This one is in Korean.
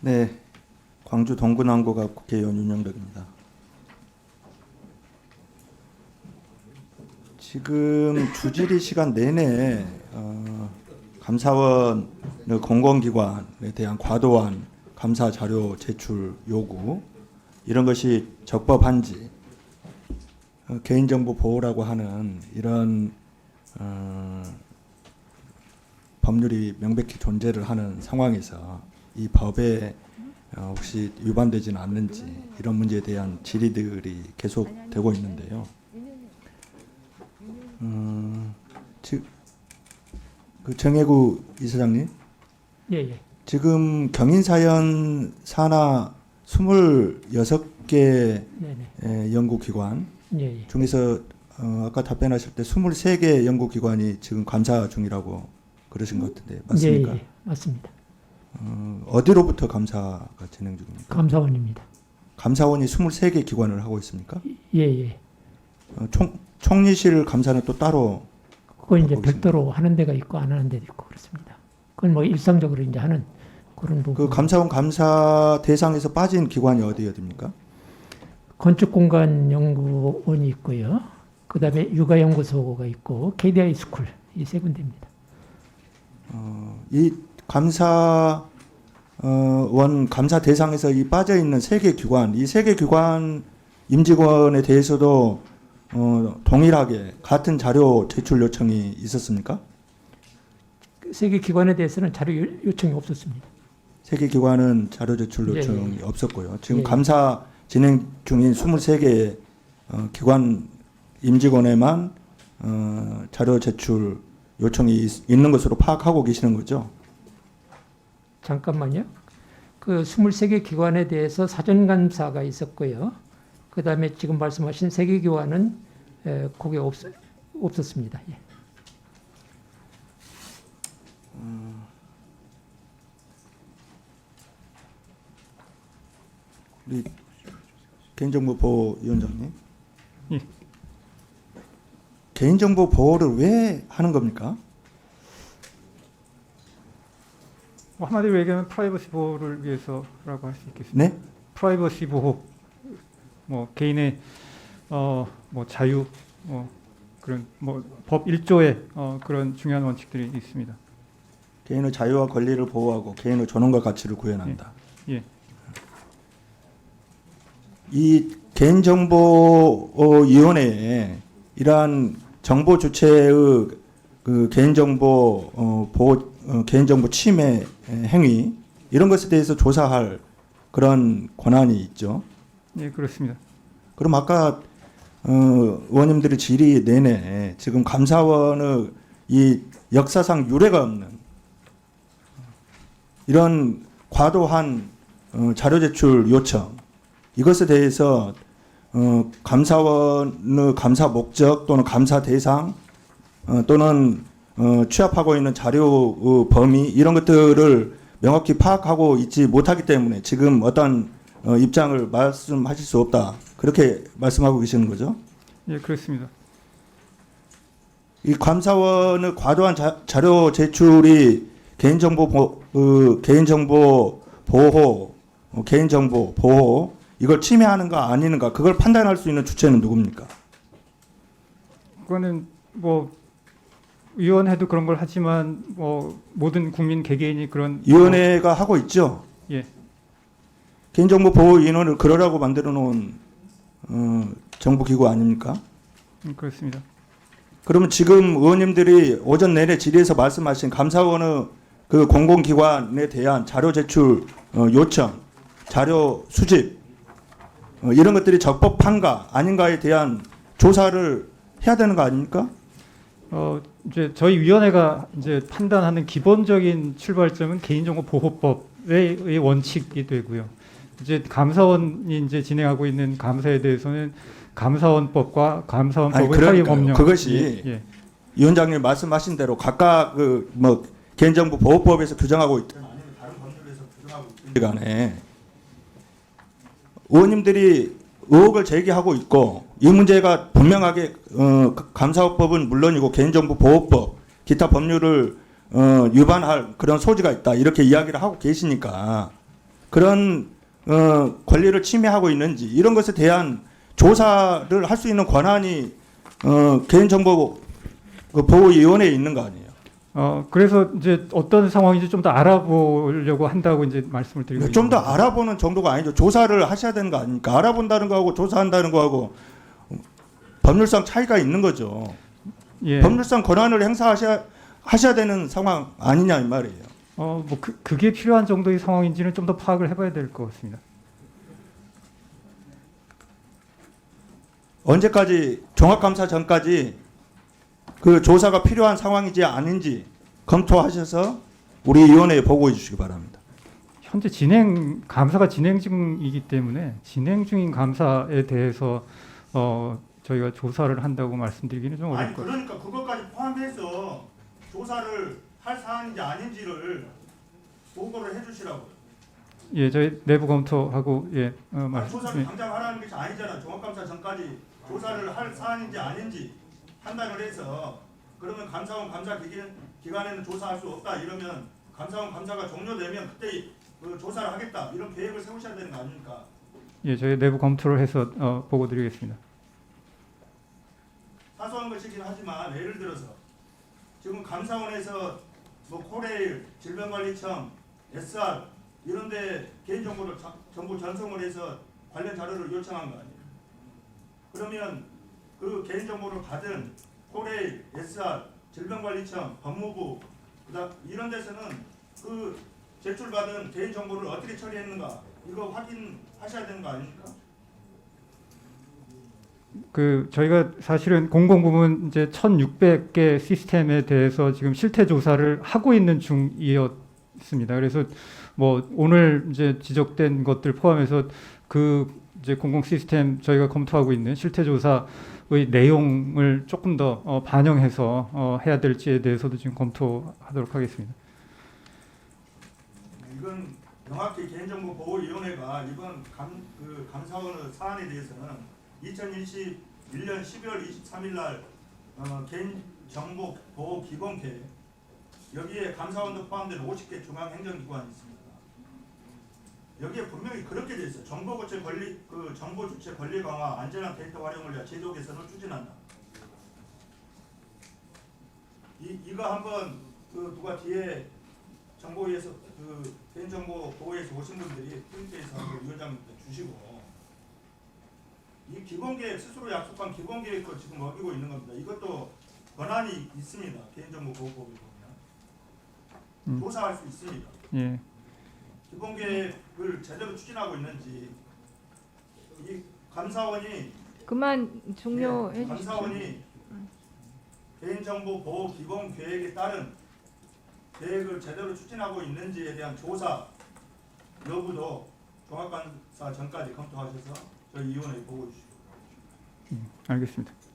네, 광주 동구남구가 국회의원 윤영덕입니다. 지금 주질의 시간 내내 어, 감사원 공공기관에 대한 과도한 감사 자료 제출 요구 이런 것이 적법한지 어, 개인정보 보호라고 하는 이런 어, 법률이 명백히 존재를 하는 상황에서 이 법에 어, 혹시 위반되지는 않는지 이런 문제에 대한 질의들이 계속되고 있는데요. 음, 즉, 그 정혜구 이사장님, 예, 예. 지금 경인사연 산하 26개 네, 연구기관 네. 예, 예. 중에서 어, 아까 답변하실 때 23개 연구기관이 지금 감사 중이라고 그러신 것 같은데 맞습니까? 예, 예. 맞습니다. 어, 어디로부터 감사가 진행 중입니까? 감사원입니다. 감사원이 23개 기관을 하고 있습니까? 예, 예. 어, 총, 총리실 감사는 또 따로 그거 이제 별도로 하는 데가 있고 안 하는 데도 있고 그렇습니다. 그건 뭐 일상적으로 이제 하는 그런 부분. 그 감사원 감사 대상에서 빠진 기관이 어디 어디입니까? 건축공간연구원이 있고요. 그 다음에 육아연구소가 있고 KDI 스쿨 이 세 군데입니다. 어, 이 감사 어, 원 감사 대상에서 이 빠져 있는 세 개 기관, 이 세 개 기관 임직원에 대해서도 어, 동일하게 같은 자료 제출 요청이 있었습니까? 세 개 기관에 대해서는 자료 요- 요청이 없었습니다. 세 개 기관은 자료 제출 예, 요청이 없었고요. 지금 예. 감사 진행 중인 23개 어, 기관 임직원에만 어, 자료 제출 요청이 있, 있는 것으로 파악하고 계시는 거죠? 잠깐만요. 그 23개 기관에 대해서 사전 감사가 있었고요. 그 다음에 지금 말씀하신 세개 기관은 에, 그게 없, 없었습니다. 예. 우리 개인정보 보호 위원장님. 예. 개인정보 보호를 왜 하는 겁니까? 뭐 한마디로 얘기하면 프라이버시 보호를 위해서라고 할 수 있겠습니다. 네? 프라이버시 보호, 뭐 개인의 어 뭐 자유, 뭐 그런 뭐법 1조의 어 그런 중요한 원칙들이 있습니다. 개인의 자유와 권리를 보호하고 개인의 존엄과 가치를 구현한다. 예. 이 개인정보위원회에 이러한 정보 주체의 그 개인정보 어, 보호, 어, 개인정보 침해 행위 이런 것에 대해서 조사할 그런 권한이 있죠. 예, 그렇습니다. 그럼 아까 어, 의원님들이 질의 내내 지금 감사원의 이 역사상 유례가 없는 이런 과도한 어, 자료 제출 요청 이것에 대해서 어, 감사원의 감사 목적 또는 감사 대상 어, 또는 어, 취합하고 있는 자료 어, 범위 이런 것들을 명확히 파악하고 있지 못하기 때문에 지금 어떤 어, 입장을 말씀하실 수 없다 그렇게 말씀하고 계시는 거죠? 예, 그렇습니다. 이 감사원의 과도한 자, 자료 제출이 개인정보 보, 그 개인정보 보호, 어, 개인정보 보호 이걸 침해하는가 아니는가 그걸 판단할 수 있는 주체는 누굽니까? 그거는 뭐 위원회도 그런 걸 하지만 뭐 모든 국민 개개인이 그런 위원회가 하고 있죠. 예. 개인정보 보호위원회를 그러라고 만들어 놓은 어, 정부 기구 아닙니까? 음, 그렇습니다. 그러면 지금 의원님들이 오전 내내 질의에서 말씀하신 감사원의 그 공공기관에 대한 자료 제출 어, 요청, 자료 수집 어, 이런 것들이 적법한가 아닌가에 대한 조사를 해야 되는 거 아닙니까? 어 이제 저희 위원회가 이제 판단하는 기본적인 출발점은 개인정보 보호법의 의 원칙이 되고요. 이제 감사원이 이제 진행하고 있는 감사에 대해서는 감사원법과 감사원법의 그러니까요. 법령 그것이 예, 예. 위원장님 말씀하신 대로 각각 그 뭐 개인정보 보호법에서 규정하고 있든 아니면 다른 법률에서 규정하고 있든 간에 의원님들이 의혹을 제기하고 있고 이 문제가 분명하게 어, 감사법은 물론이고 개인정보 보호법 기타 법률을 어, 위반할 그런 소지가 있다 이렇게 이야기를 하고 계시니까 그런 어, 권리를 침해하고 있는지 이런 것에 대한 조사를 할 수 있는 권한이 어, 개인정보 그 보호위원회에 있는 거 아니에요? 어 그래서 이제 어떤 상황인지 좀 더 알아보려고 한다고 이제 말씀을 드리고 좀 더. 알아보는 정도가 아니죠. 조사를 하셔야 되는 거 아닙니까? 알아본다는 거하고 조사한다는 거하고 법률상 차이가 있는 거죠. 예. 법률상 권한을 행사하셔야 하셔야 되는 상황 아니냐 이 말이에요. 어 뭐 그, 그게 필요한 정도의 상황인지는 좀 더 파악을 해봐야 될 것 같습니다. 언제까지 종합감사 전까지 그 조사가 필요한 상황인지 아닌지 검토하셔서 우리 위원회에 보고해 주시기 바랍니다. 현재 진행 감사가 진행 중이기 때문에 진행 중인 감사에 대해서 어 저희가 조사를 한다고 말씀드리기는 좀 어려울 아니. 그러니까 그것까지 포함해서 조사를 할 사안인지 아닌지를 보고를 해주시라고. 예, 저희 내부 검토하고 예, 어, 아니, 말씀. 조사를 예. 당장 하라는 것이 아니잖아. 종합감사 전까지 조사를 할 사안인지 아닌지 판단을 해서 그러면 감사원 감사 기간, 기간에는 조사할 수 없다 이러면 감사원 감사가 종료되면 그때 그 조사를 하겠다 이런 계획을 세우셔야 되는 거 아닙니까? 예, 저희 내부 검토를 해서 어, 보고 드리겠습니다. 것이긴 하지만 예를 들어서 지금 감사원에서 뭐 코레일, 질병관리청, SR 이런 데 개인정보를 자- 정보 전송을 해서 관련 자료를 요청한 거 아니에요? 그러면 그 개인정보를 받은 코레일, SR, 질병관리청, 법무부 그다음 이런 데서는 그 제출받은 개인정보를 어떻게 처리했는가 이거 확인하셔야 되는 거 아닙니까? 그 저희가 사실은 공공부문 이제 1,600개 시스템에 대해서 지금 실태 조사를 하고 있는 중이었습니다. 그래서 뭐 오늘 이제 지적된 것들 포함해서 그 이제 공공 시스템 저희가 검토하고 있는 실태 조사의 내용을 조금 더 어, 반영해서 어, 해야 될지에 대해서도 지금 검토하도록 하겠습니다. 이건 명확히 개인정보보호위원회가 이번 감, 그 감사원 사안에 대해서는 2021년 12월 23일 날 어, 개인정보 보호 기본 계획 여기에 감사원도 포함된 50개 중앙행정기관이 있습니다. 여기에 분명히 그렇게 돼 있어요. 정보고체 권리 그 정보 주체 권리 강화, 안전한 데이터 활용을 위한 제도 개선을 추진한다. 이 이거 한번 그 누가 뒤에 정보위에서 그 개인정보 보호에서 오신 분들이 프린트에서 한번 위원장님께 주시고 이 기본계획 스스로 약속한 기본계획도 지금 어기고 있는 겁니다. 이것도 권한이 있습니다. 개인정보 보호법에 보면 음. 조사할 수 있습니다. 예. 기본계획을 제대로 추진하고 있는지 이 감사원이 그만 종료해 예, 주십시오. 감사원이 개인정보 보호 기본 계획에 따른 계획을 제대로 추진하고 있는지에 대한 조사 여부도 종합감사 전까지 검토하셔서 위원회에 보고 주시기 바랍니다. 알겠습니다.